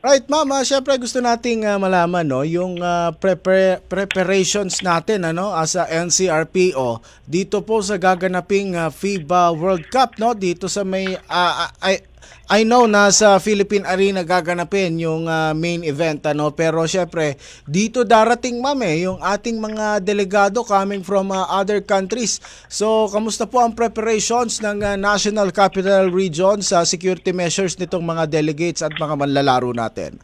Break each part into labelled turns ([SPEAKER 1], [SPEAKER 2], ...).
[SPEAKER 1] Right, ma'am. Uh, Siyempre gusto nating ah, malaman no, yung ah, prepare- preparations natin ano as NCRPO dito po sa gaganaping ah, FIBA World Cup no dito sa may ah, ah, I I know na sa Philippine Arena gaganapin yung ah, main event ano pero syempre dito darating ma'am eh yung ating mga delegado coming from ah, other countries. So kamusta po ang preparations ng ah, National Capital Region sa security measures nitong mga delegates at mga manlalaro natin?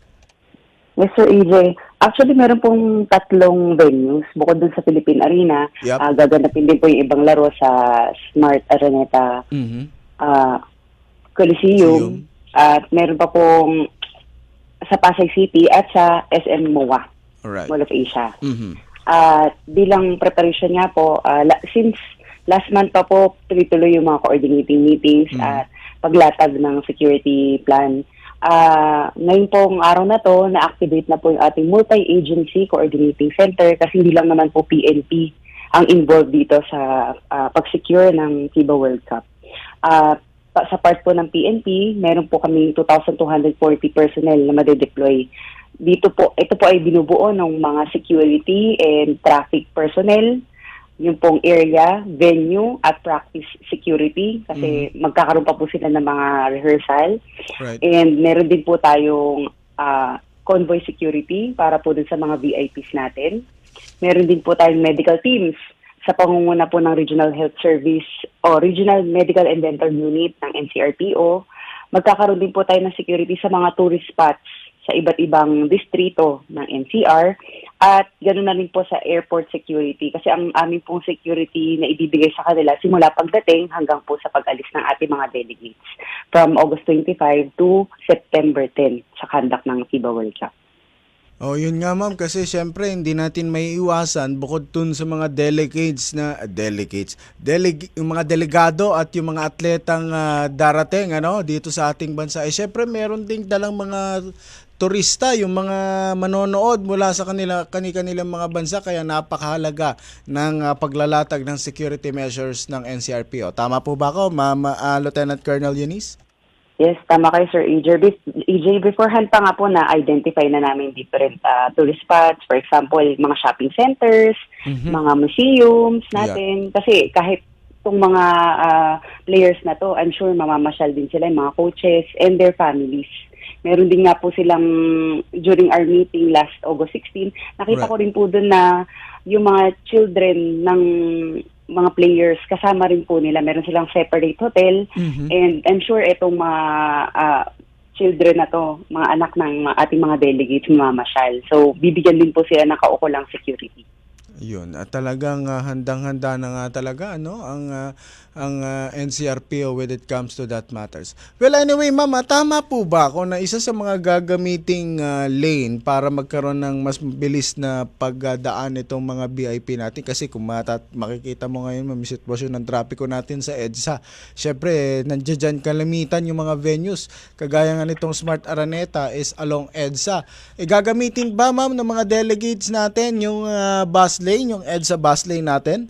[SPEAKER 2] Yes, Sir EJ. Actually, meron pong tatlong venues bukod dun sa Philippine Arena.
[SPEAKER 1] Yep.
[SPEAKER 2] ah, gaganapin din po yung ibang laro sa Smart Araneta
[SPEAKER 1] Mhm.
[SPEAKER 2] ah,
[SPEAKER 1] Coliseum.
[SPEAKER 2] At meron pa pong sa Pasay City at sa SM MOA,
[SPEAKER 1] Alright.
[SPEAKER 2] Mall of Asia.
[SPEAKER 1] Mhm.
[SPEAKER 2] At bilang preparation nga po, ah, la- since last month pa po, tuloy-tuloy yung mga coordinating meetings
[SPEAKER 1] Mhm.
[SPEAKER 2] at paglatag ng security plan. Ah, ngayon pong araw na to, na-activate na po yung ating multi-agency coordinating center kasi hindi lang naman po PNP ang involved dito sa ah, pag-secure ng FIBA World Cup. Ah, sa part po ng PNP, meron po kami 2,240 personnel na madedeploy dito po, ito po ay binubuo ng mga security and traffic personnel, yung pong area, venue, at practice security kasi magkakaroon pa po sila ng mga rehearsal.
[SPEAKER 1] Right.
[SPEAKER 2] And meron din po tayong ah, convoy security para po dun sa mga VIPs natin. Meron din po tayong medical teams sa pangunguna po ng Regional Health Service o Regional Medical and Dental Unit ng NCRPO. Magkakaroon din po tayo ng security sa mga tourist spots sa iba't ibang distrito ng NCR at ganoon na rin po sa airport security kasi ang aming pong security na ibibigay sa kanila simula pagdating hanggang po sa pag-alis ng ating mga delegates from August 25 to September 10 sa conduct ng FIBA World Cup.
[SPEAKER 1] Oh, yun nga ma'am kasi syempre hindi natin may iwasan bukod dun sa mga delegates na ah, delegates, deleg, yung mga delegado at yung mga atletang ah, darating ano dito sa ating bansa. Eh syempre meron ding dalang mga turista, yung mga manonood mula sa kanila kani-kanilang mga bansa kaya napakahalaga ng ah, paglalatag ng security measures ng NCRPO. Tama po ba ako, Ma'am ah, Lieutenant Colonel Eunice?
[SPEAKER 2] Yes, tama kayo Sir EJ. Be- EJ, beforehand pa nga po na-identify na namin different uh, tourist spots. For example, mga shopping centers,
[SPEAKER 1] Mhm.
[SPEAKER 2] mga museums natin. Kasi kahit itong mga ah, players na to, I'm sure mamamasyal din sila, yung mga coaches and their families. Meron din nga po silang, during our meeting last August 16, nakita
[SPEAKER 1] Right.
[SPEAKER 2] ko rin po doon na yung mga children ng mga players, kasama rin po nila. Meron silang separate hotel.
[SPEAKER 1] Mhm.
[SPEAKER 2] And I'm sure itong mga ah, children na to, mga anak ng mga- ating mga delegates, mamasyal. So, bibigyan din po sila ng kaukulang security.
[SPEAKER 1] Yun, at talagang ah, handang-handa na nga talaga ano ang ah, ang ah, NCRPO when it comes to that matters. Well, anyway, ma'am, tama po ba ako na isa sa mga gagamiting ah, lane para magkaroon ng mas mabilis na pagdaan itong mga VIP natin kasi kung matat makikita mo ngayon ma'am, sitwasyon ng trapiko natin sa EDSA. Syempre, nandiyan dyan kalamitan yung mga venues kagaya nga nitong Smart Araneta is along EDSA. E gagamitin ba ma'am ng mga delegates natin yung ah, bus lane, yung EDSA bus lane natin?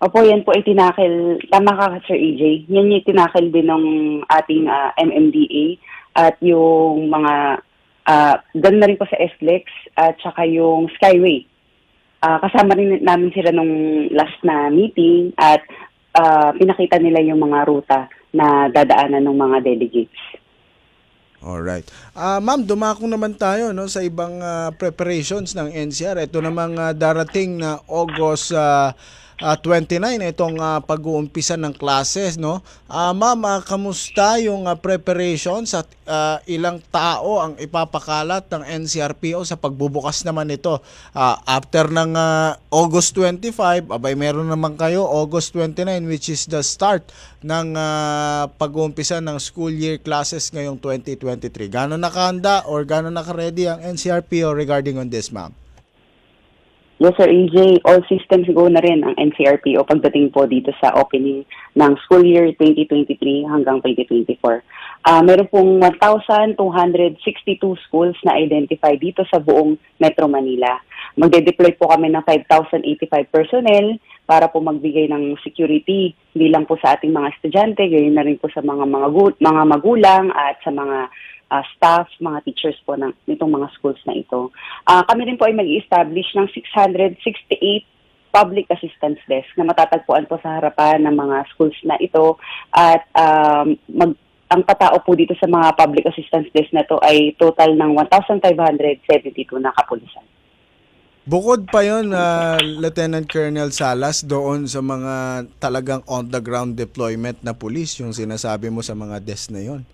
[SPEAKER 2] Opo, yan po ay tinakil, tama ka Sir EJ, yan yung tinakil din ng ating ah, MMDA at yung mga, uh, na rin po sa SLEX at saka yung Skyway. Ah, kasama rin namin sila nung last na meeting at ah, pinakita nila yung mga ruta na dadaanan ng mga delegates.
[SPEAKER 1] Alright. Ah, ma'am, dumako naman tayo no sa ibang ah, preparations ng NCR. Ito namang ah, darating na August ah, ah, 29 itong ah, pag-uumpisa ng classes no. Ma'am, ah, kamusta yung ah, preparations at ah, ilang tao ang ipapakalat ng NCRPO sa pagbubukas naman nito? Ah, after ng ah, August 25, abay meron naman kayo August 29 which is the start ng ah, pag-uumpisa ng school year classes ngayong 2023. Gano'n nakahanda or gano'n naka-ready ang NCRPO regarding on this, ma'am?
[SPEAKER 2] Yes, Sir AJ. All systems go na rin ang NCRPO pagdating po dito sa opening ng school year 2023 hanggang 2024. Ah, meron pong 1,262 schools na identify dito sa buong Metro Manila. Magde-deploy po kami ng 5,085 personnel para po magbigay ng security hindi lang po sa ating mga estudyante, gayon na rin po sa mga mga, mga magulang at sa mga ah, staff, mga teachers po ng nitong mga schools na ito. Ah, kami rin po ay mag-establish ng 668 public assistance desk na matatagpuan po sa harapan ng mga schools na ito at um, mag ang patao po dito sa mga public assistance desk na to ay total ng 1,572 na kapulisan.
[SPEAKER 1] Bukod pa yon ah, Lieutenant Colonel Salas doon sa mga talagang on the ground deployment na pulis yung sinasabi mo sa mga desk na yon.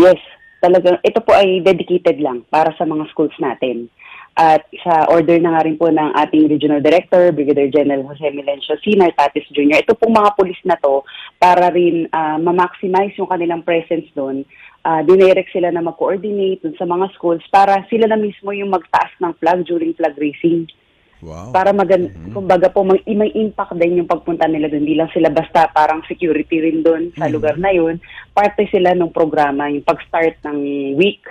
[SPEAKER 2] Yes, talagang ito po ay dedicated lang para sa mga schools natin. At sa order na nga rin po ng ating Regional Director, Brigadier General Jose Milencio Sinar Tatis Jr., ito pong mga pulis na to para rin ah, ma-maximize yung kanilang presence doon. Uh, dinirect sila na mag-coordinate sa mga schools para sila na mismo yung magtaas ng flag during flag raising.
[SPEAKER 1] Wow.
[SPEAKER 2] Para magan kumbaga po may, may impact din yung pagpunta nila doon. Hindi lang sila basta parang security rin doon sa lugar na yun. Parte sila ng programa, yung pag-start ng week,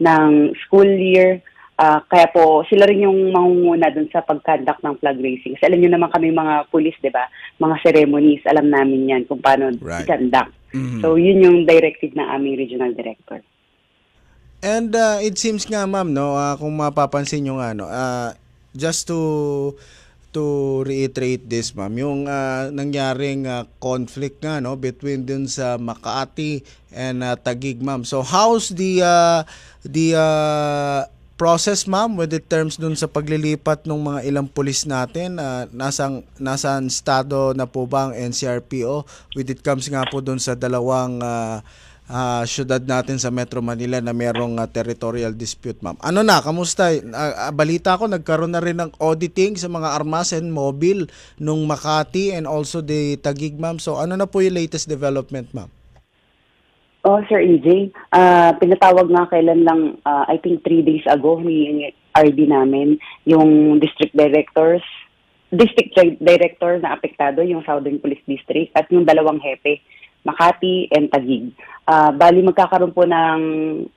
[SPEAKER 2] ng school year. Ah, kaya po sila rin yung mangunguna doon sa pag-conduct ng flag raising. Kasi alam nyo naman kami mga police, di ba? Mga ceremonies, alam namin yan kung paano
[SPEAKER 1] Right.
[SPEAKER 2] i-conduct.
[SPEAKER 1] Mhm.
[SPEAKER 2] So yun yung directive ng aming regional director.
[SPEAKER 1] And uh, it seems nga ma'am no, ah, kung mapapansin nyo nga no, ah, just to to reiterate this ma'am, yung ah, nangyaring ah, conflict nga no between dun sa Makati and ah, Taguig ma'am. So how's the ah, the ah, process ma'am with the terms dun sa paglilipat ng mga ilang pulis natin Ah, nasang nasaan estado na po ba ang NCRPO with it comes nga po dun sa dalawang ah, ah, syudad natin sa Metro Manila na merong ah, territorial dispute, ma'am. Ano na, kamusta? Ah, balita ko, nagkaroon na rin ng auditing sa mga armas and mobile nung Makati and also the Tagig, ma'am. So, ano na po yung latest development, ma'am?
[SPEAKER 2] Oh, Sir EJ, ah pinatawag nga kailan lang, ah, I think three days ago, ni RD namin, yung district directors, district di- director na apektado, yung Southern Police District, at yung dalawang hepe, Makati and Taguig. Ah, bali, magkakaroon po ng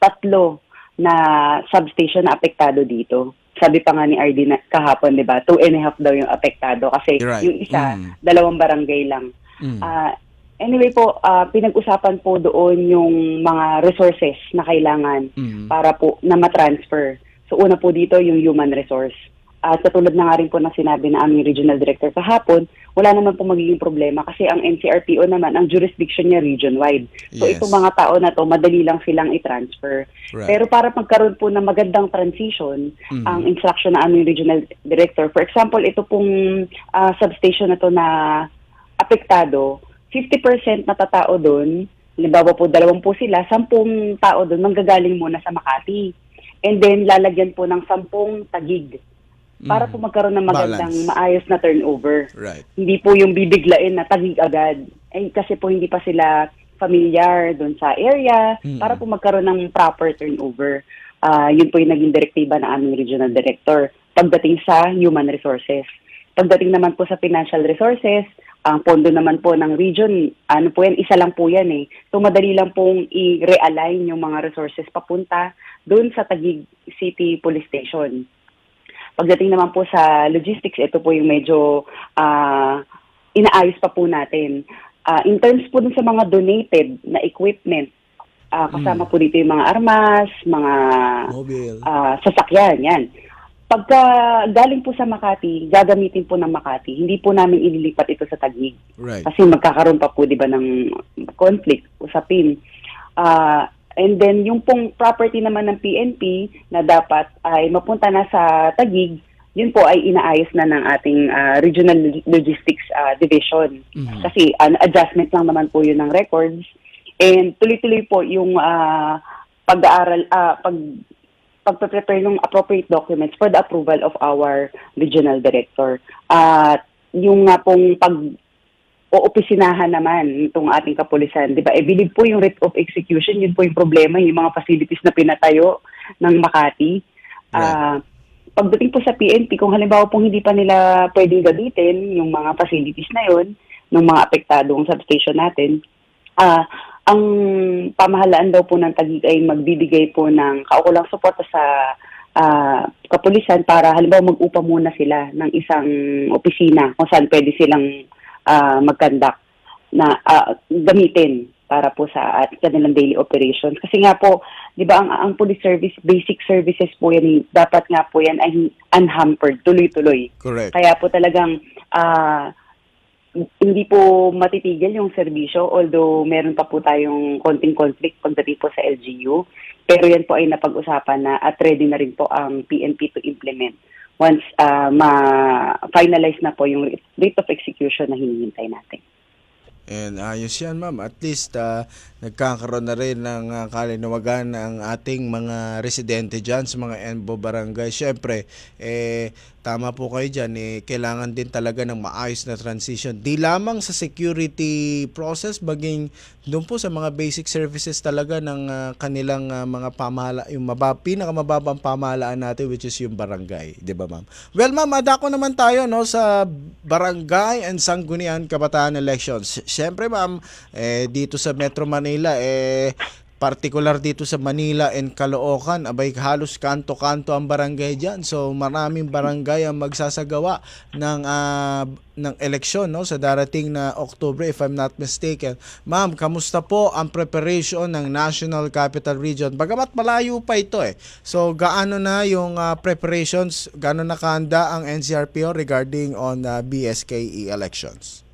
[SPEAKER 2] tatlo na substation na apektado dito. Sabi pa nga ni RD na kahapon, di ba, two and a half daw yung apektado kasi
[SPEAKER 1] Right.
[SPEAKER 2] yung isa,
[SPEAKER 1] Mm.
[SPEAKER 2] dalawang barangay lang.
[SPEAKER 1] Mm.
[SPEAKER 2] Ah, anyway po, ah, pinag-usapan po doon yung mga resources na kailangan
[SPEAKER 1] Mm.
[SPEAKER 2] para po na matransfer. So una po dito yung human resource. At katulad na nga rin po ng sinabi na aming regional director kahapon, wala naman po magiging problema kasi ang NCRPO naman, ang jurisdiction niya region-wide. So
[SPEAKER 1] Yes.
[SPEAKER 2] itong mga tao na to, madali lang silang i-transfer.
[SPEAKER 1] Right.
[SPEAKER 2] Pero para magkaroon po ng magandang transition,
[SPEAKER 1] Mhm.
[SPEAKER 2] ang instruction na aming regional director, for example, ito pong ah, substation na to na apektado, 50% na tatao doon, halimbawa po dalawang po sila, 10 tao doon manggagaling muna sa Makati. And then lalagyan po ng 10 tagig para
[SPEAKER 1] Mhm.
[SPEAKER 2] po magkaroon ng magandang
[SPEAKER 1] Balance.
[SPEAKER 2] maayos na turnover.
[SPEAKER 1] Right.
[SPEAKER 2] Hindi po yung bibiglain na tagig agad. Eh, kasi po hindi pa sila familiar doon sa area
[SPEAKER 1] Mm.
[SPEAKER 2] para po magkaroon ng proper turnover. Ah, yun po yung naging direktiba ng aming regional director pagdating sa human resources. Pagdating naman po sa financial resources, ang pondo naman po ng region, ano po yan, isa lang po yan eh. So madali lang pong i-realign yung mga resources papunta doon sa Taguig City Police Station. Pagdating naman po sa logistics, ito po yung medyo ah, inaayos pa po natin. Ah, in terms po dun sa mga donated na equipment, ah, kasama po dito yung mga armas, mga
[SPEAKER 1] Mobile.
[SPEAKER 2] ah, sasakyan, yan. Pagka galing po sa Makati, gagamitin po ng Makati, hindi po namin ililipat ito sa Taguig.
[SPEAKER 1] right.
[SPEAKER 2] Kasi magkakaroon pa po, di ba, ng conflict, usapin. Ah, and then, yung pong property naman ng PNP na dapat ay mapunta na sa Tagig, yun po ay inaayos na ng ating ah, Regional Logistics ah, Division.
[SPEAKER 1] Mhm.
[SPEAKER 2] Kasi an adjustment lang naman po yun ng records. And tuloy-tuloy po yung ah, pag-aaral, ah, pag pagpe-prepare ng appropriate documents for the approval of our regional director. At yung nga pong pag oopisinahan naman itong ating kapulisan, 'di ba? E bilib po yung rate of execution, yun po yung problema, yung mga facilities na pinatayo ng Makati. Ah, pagdating po sa PNP, kung halimbawa pong hindi pa nila pwedeng gamitin yung mga facilities na yon ng mga apektadong substation natin, ah ang pamahalaan daw po ng Taguig ay magbibigay po ng kaukulang suporta sa ah, kapulisan para halimbawa mag-upa muna sila ng isang opisina kung saan pwede silang ah, mag-conduct na ah, gamitin para po sa at kanilang daily operations. Kasi nga po, 'di ba ang ang police service basic services po yan dapat nga po yan ay unhampered, tuloy-tuloy.
[SPEAKER 1] Correct.
[SPEAKER 2] Kaya po talagang ah, hindi po matitigil yung serbisyo although meron pa po tayong konting conflict pagdating po sa LGU. Pero yan po ay napag-usapan na at ready na rin po ang PNP to implement once ah, ma-finalize na po yung rate of execution na hinihintay natin.
[SPEAKER 1] And ayos yan ma'am. At least ah, nagkakaroon na rin ng uh, kalinawagan ang ating mga residente dyan sa mga ENBO barangay. Siyempre, eh, tama po kayo dyan. Eh, kailangan din talaga ng maayos na transition. Di lamang sa security process, baging doon po sa mga basic services talaga ng ah, kanilang ah, mga pamahala, yung mababa, pinakamababang pamahalaan natin which is yung barangay. Di ba ma'am? Well ma'am, adako naman tayo no, sa barangay and sanggunian kabataan elections. Siyempre ma'am, eh, dito sa Metro Manila, eh, particular dito sa Manila and Caloocan, abay halos kanto-kanto ang barangay diyan. So maraming barangay ang magsasagawa ng ah, ng eleksyon no sa darating na October if I'm not mistaken. Ma'am, kamusta po ang preparation ng National Capital Region? Bagamat malayo pa ito eh. So gaano na yung ah, preparations, gaano nakahanda ang NCRPO regarding on ah, BSKE elections?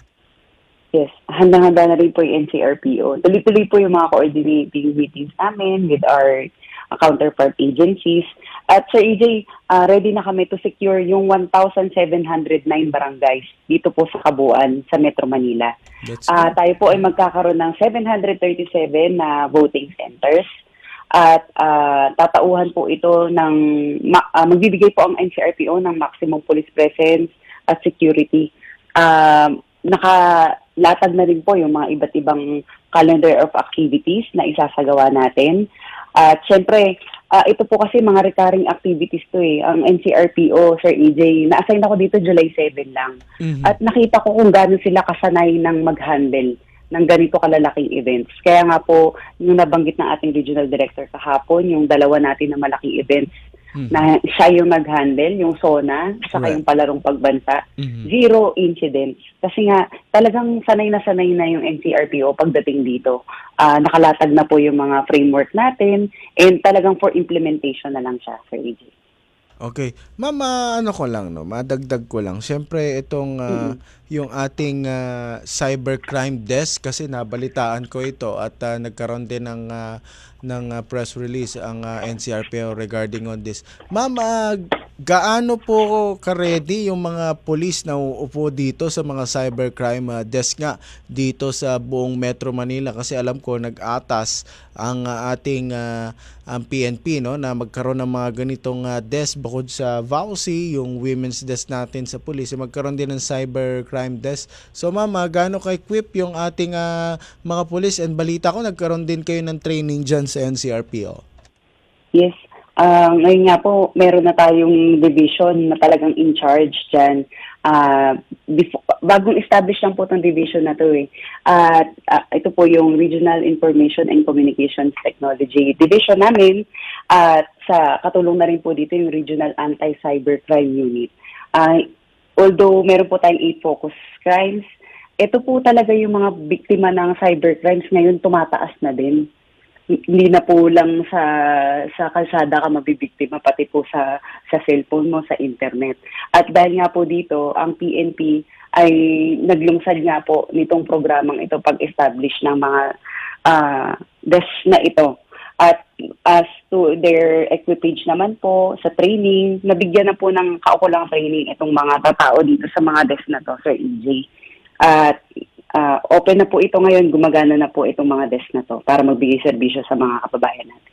[SPEAKER 2] Yes, handang-handa na rin po yung NCRPO. Tuloy-tuloy po yung mga coordinating meetings namin with our uh, counterpart agencies. At Sir EJ, uh, ready na kami to secure yung 1,709 barangays dito po sa kabuuan sa Metro Manila. Ah,
[SPEAKER 1] good.
[SPEAKER 2] tayo po ay magkakaroon ng 737 na voting centers at ah, tatauhan po ito ng ma- ah, magbibigay po ang NCRPO ng maximum police presence at security. Um, nakalatag na rin po yung mga iba't ibang calendar of activities na isasagawa natin. At syempre, ah, ito po kasi mga recurring activities to eh. Ang NCRPO, Sir EJ, na-assign ako dito July 7 lang.
[SPEAKER 1] Mhm.
[SPEAKER 2] At nakita ko kung gaano sila kasanay ng mag-handle ng ganito kalalaking events. Kaya nga po, yung nabanggit ng ating regional director kahapon, yung dalawa natin na malaking events
[SPEAKER 1] Mhm.
[SPEAKER 2] na siya yung nag-handle, yung SONA, saka
[SPEAKER 1] Correct.
[SPEAKER 2] yung palarong pagbansa,
[SPEAKER 1] Mhm.
[SPEAKER 2] zero incidents. Kasi nga, talagang sanay na sanay na yung NCRPO pagdating dito. Ah, nakalatag na po yung mga framework natin and talagang for implementation na lang siya, Sir AJ.
[SPEAKER 1] Okay. Ma'am, ah, ano ko lang, no? madagdag ko lang. Siyempre, itong ah, yung ating ah, cybercrime desk, kasi nabalitaan ko ito at ah, nagkaroon din ng, ah, ng ah, press release ang ah, NCRPO regarding on this. Ma'am, ah, gaano po ka-ready yung mga police na uupo dito sa mga cybercrime ah, desk nga dito sa buong Metro Manila? Kasi alam ko, nag-atas ang ah, ating ah, ang PNP no na magkaroon ng mga ganitong ah, desk bukod sa VAUSI, yung women's desk natin sa police, eh, magkaroon din ng cybercrime desk. So mama, gaano ka-equip yung ating ah, mga police and balita ko nagkaroon din kayo ng training dyan sa NCRPO.
[SPEAKER 2] Yes. Ah, ngayon nga po, meron na tayong division na talagang in charge dyan. Ah, befo- bagong establish lang po itong division na to eh. At ah, ito po yung Regional Information and Communications Technology Division namin. At sa katulong na rin po dito yung Regional Anti-Cybercrime Unit. Ah, although meron po tayong eight focus crimes, ito po talaga yung mga biktima ng cybercrimes ngayon tumataas na din hindi na po lang sa sa kalsada ka mabibiktima pati po sa sa cellphone mo sa internet. At dahil nga po dito ang PNP ay naglungsad nga po nitong programang ito pag-establish ng mga ah desk na ito. At as to their equipage naman po sa training, nabigyan na po ng kaukulang training itong mga tatao dito sa mga desk na to, Sir EJ. At ah, open na po ito ngayon, gumagana na po itong mga desk na to para magbigay serbisyo sa mga kababayan natin.